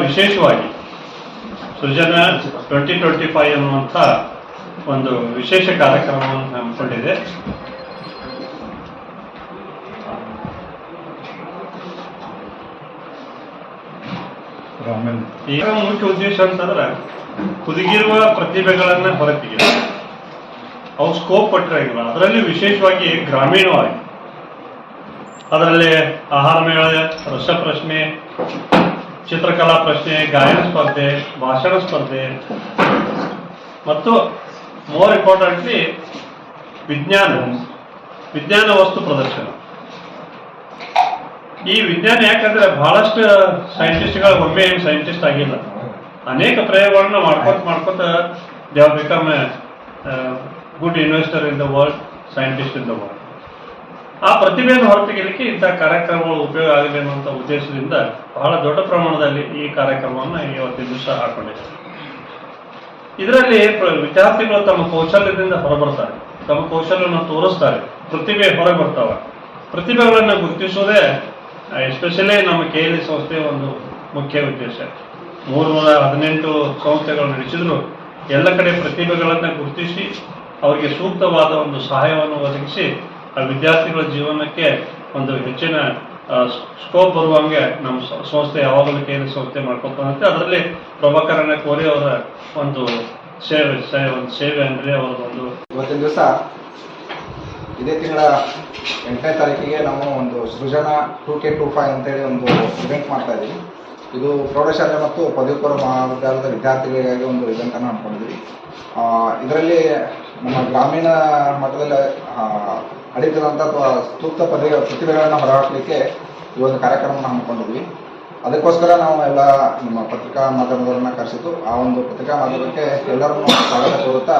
ವಿಶೇಷವಾಗಿ ಸೃಜನ twenty twenty five ಅನ್ನುವಂಥ ಒಂದು ವಿಶೇಷ ಕಾರ್ಯಕ್ರಮವನ್ನು ಹಮ್ಮಿಕೊಂಡಿದೆ ಈಗ ಮುಖ್ಯ ಉದ್ದೇಶ ಅಂತಂದ್ರೆ ಹುದುಗಿರುವ ಪ್ರತಿಭೆಗಳನ್ನ ಹೊರತೆಗೆದು. ಅವು ಸ್ಕೋಪ್ ಕೊಟ್ಟಿರಂಗಿಲ್ಲ ಅದರಲ್ಲಿ ವಿಶೇಷವಾಗಿ ಗ್ರಾಮೀಣವಾಗಿ. ಅದರಲ್ಲಿ ಆಹಾರ ಮೇಳ, ರಸಪ್ರಶ್ನೆ, ಚಿತ್ರಕಲಾ ಪ್ರಶ್ನೆ, ಗಾಯನ ಸ್ಪರ್ಧೆ, ಭಾಷಣ ಸ್ಪರ್ಧೆ. ಮತ್ತು ಮೋರ್ ಇಂಪಾರ್ಟೆಂಟ್ಲಿ ವಿಜ್ಞಾನ. ವಿಜ್ಞಾನ ವಸ್ತು ಪ್ರದರ್ಶನ. ಈ ವಿಜ್ಞಾನ ಯಾಕಂದ್ರೆ ಬಹಳಷ್ಟು ಸೈಂಟಿಸ್ಟ್ಗಳು ಒಮ್ಮೆ ಸೈಂಟಿಸ್ಟ್ ಆಗಿಲ್ಲ. ಅನೇಕ ಪ್ರಯೋಗಗಳನ್ನ ಮಾಡ್ಕೊತ ಮಾಡ್ಕೊತ they are become good investor in the world scientist in the world ಆ ಪ್ರತಿಭೆಯನ್ನು ಹೊರತೆಗೆಯಲಿಕ್ಕೆ ಇಂಥ ಕಾರ್ಯಕ್ರಮಗಳು ಉಪಯೋಗ ಆಗಲಿ ಅನ್ನುವಂಥ ಉದ್ದೇಶದಿಂದ ಬಹಳ ದೊಡ್ಡ ಪ್ರಮಾಣದಲ್ಲಿ ಈ ಕಾರ್ಯಕ್ರಮವನ್ನು ಇವತ್ತಿನ ದಿವಸ ಹಾಕೊಂಡಿದ್ದಾರೆ ಇದರಲ್ಲಿ ವಿದ್ಯಾರ್ಥಿಗಳು ತಮ್ಮ ಕೌಶಲ್ಯದಿಂದ ಹೊರಬರ್ತಾರೆ. ತಮ್ಮ ಕೌಶಲ್ಯವನ್ನು ತೋರಿಸ್ತಾರೆ. ಪ್ರತಿಭೆ ಹೊರಗೆ ಬರ್ತಾವ. ಪ್ರತಿಭೆಗಳನ್ನು ಗುರುತಿಸೋದೇ ಎಸ್ಪೆಷಲಿ ನಮ್ಮ ಕೆ ಎಲ್ ಸಂಸ್ಥೆಯ ಒಂದು ಮುಖ್ಯ ಉದ್ದೇಶ. ಮೂರು ನೂರ ಹದಿನೆಂಟು ಸಂಸ್ಥೆಗಳು ನಡೆಸಿದ್ರು ಎಲ್ಲ ಕಡೆ ಪ್ರತಿಭೆಗಳನ್ನು ಗುರುತಿಸಿ, ಅವರಿಗೆ ಸೂಕ್ತವಾದ ಒಂದು ಸಹಾಯವನ್ನು ಒದಗಿಸಿ, ಆ ವಿದ್ಯಾರ್ಥಿಗಳ ಜೀವನಕ್ಕೆ ಒಂದು ಹೆಚ್ಚಿನ ಸ್ಕೋಪ್ ಬರುವಂಗೆ ನಮ್ಮ ಸಂಸ್ಥೆ ಯಾವಾಗಲೂ ಕೇಂದ್ರ ಸಂಸ್ಥೆ ಮಾಡ್ಕೊತ ಬಂದಿದೆ ಅದರಲ್ಲಿ ಪ್ರಭಾಕರಣ ಕೋರಿ ಅವರ ಒಂದು ಸೇವೆ ಒಂದು ಸೇವೆ ಅಂದರೆ ಅವರ ಒಂದು ಇವತ್ತಿನ ದಿವಸ ಇದೇ ತಿಂಗಳ ಎಂಟನೇ ತಾರೀಕಿಗೆ ನಾವು ಒಂದು Srujana two K two five ಅಂತೇಳಿ ಒಂದು ಇವೆಂಟ್ ಮಾಡ್ತಾ ಇದ್ದೀವಿ. ಇದು ಪ್ರೌಢಶಾಲೆ ಮತ್ತು ಪದವಿಪೂರ್ವ ಮಹಾವಿದ್ಯಾಲಯದ ವಿದ್ಯಾರ್ಥಿಗಳಿಗಾಗಿ ಒಂದು ಇವೆಂಟನ್ನು ಹಮ್ಮಿಕೊಂಡಿದ್ವಿ ಇದರಲ್ಲಿ ನಮ್ಮ ಗ್ರಾಮೀಣ ಮಟ್ಟದಲ್ಲಿ ಅಡಗಿದಂಥ ಅಥವಾ ಸೂಕ್ತ ಪದವಿ, ಪ್ರತಿಭೆಗಳನ್ನು ಹೊರಹಾಕಲಿಕ್ಕೆ ಈ ಒಂದು ಕಾರ್ಯಕ್ರಮವನ್ನು ಹಮ್ಮಿಕೊಂಡಿದ್ವಿ ಅದಕ್ಕೋಸ್ಕರ ನಾವು ಎಲ್ಲ ನಮ್ಮ ಪತ್ರಿಕಾ ಮಾಧ್ಯಮದವರನ್ನ ಕರೆಸಿದ್ದು, ಆ ಒಂದು ಪತ್ರಿಕಾ ಮಾಧ್ಯಮಕ್ಕೆ ಎಲ್ಲರನ್ನೂ ಸ್ವಾಗತ ಕೋರುತ್ತಾ